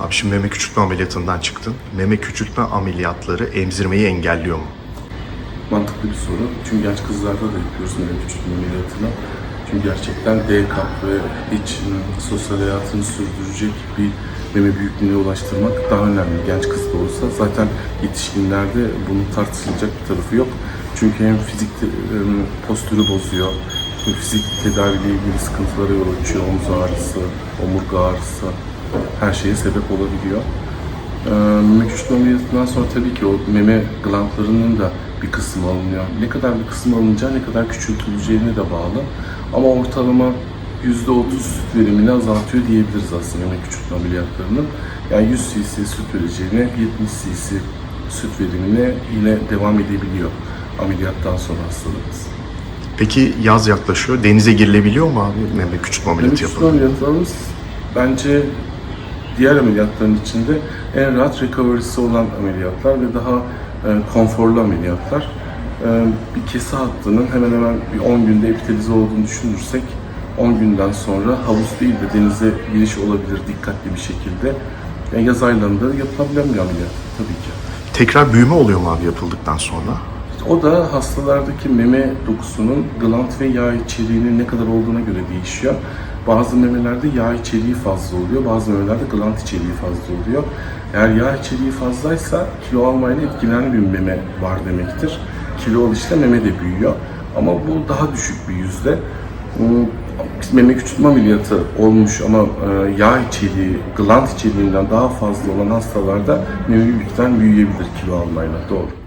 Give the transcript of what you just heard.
Abi şimdi meme küçültme ameliyatından çıktın. Meme küçültme ameliyatları emzirmeyi engelliyor mu? Mantıklı bir soru. Çünkü genç kızlarda da yapıyoruz meme küçültme ameliyatını. Çünkü gerçekten D kap ve iç sosyal hayatını sürdürecek bir meme büyüklüğüne ulaştırmak daha önemli. Genç kız da olsa zaten yetişkinlerde bunun tartışılacak bir tarafı yok. Çünkü hem fizik postürü bozuyor, hem fizik tedaviyle ilgili sıkıntılara yol açıyor. Omuz ağrısı, omurga ağrısı her şeye sebep olabiliyor. Ee, Meme küçültme ameliyatından sonra tabii ki o meme glandlarının da bir kısmı alınıyor. Ne kadar bir kısmı alınacağı, ne kadar küçültüleceğine de bağlı. Ama ortalama %30 süt verimini azaltıyor diyebiliriz aslında meme küçültme ameliyatlarının. Yani 100 cc süt vereceğine 70 cc süt verimine yine devam edebiliyor ameliyattan sonra hastalarımız. Peki yaz yaklaşıyor. Denize girilebiliyor mu abi meme küçültme Meme ameliyatı küçültme yapıldı? ameliyatlarımız bence diğer ameliyatların içinde en rahat recovery'si olan ameliyatlar ve daha e, konforlu ameliyatlar. E, bir kesi hattının hemen hemen bir 10 günde epitelize olduğunu düşünürsek 10 günden sonra havuz değil de denize giriş olabilir dikkatli bir şekilde. Yani yaz aylarında yapılabilen bir ameliyat tabii ki. Tekrar büyüme oluyor mu abi yapıldıktan sonra? O da hastalardaki meme dokusunun gland ve yağ içeriğinin ne kadar olduğuna göre değişiyor. Bazı memelerde yağ içeriği fazla oluyor, bazı memelerde gland içeriği fazla oluyor. Eğer yağ içeriği fazlaysa kilo almayla etkilenen bir meme var demektir. Kilo alışta meme de büyüyor. Ama bu daha düşük bir yüzde. Meme küçültme ameliyatı olmuş ama e, yağ içeriği, gland içeriğinden daha fazla olan hastalarda meme büyükten büyüyebilir kilo almayla. Doğru.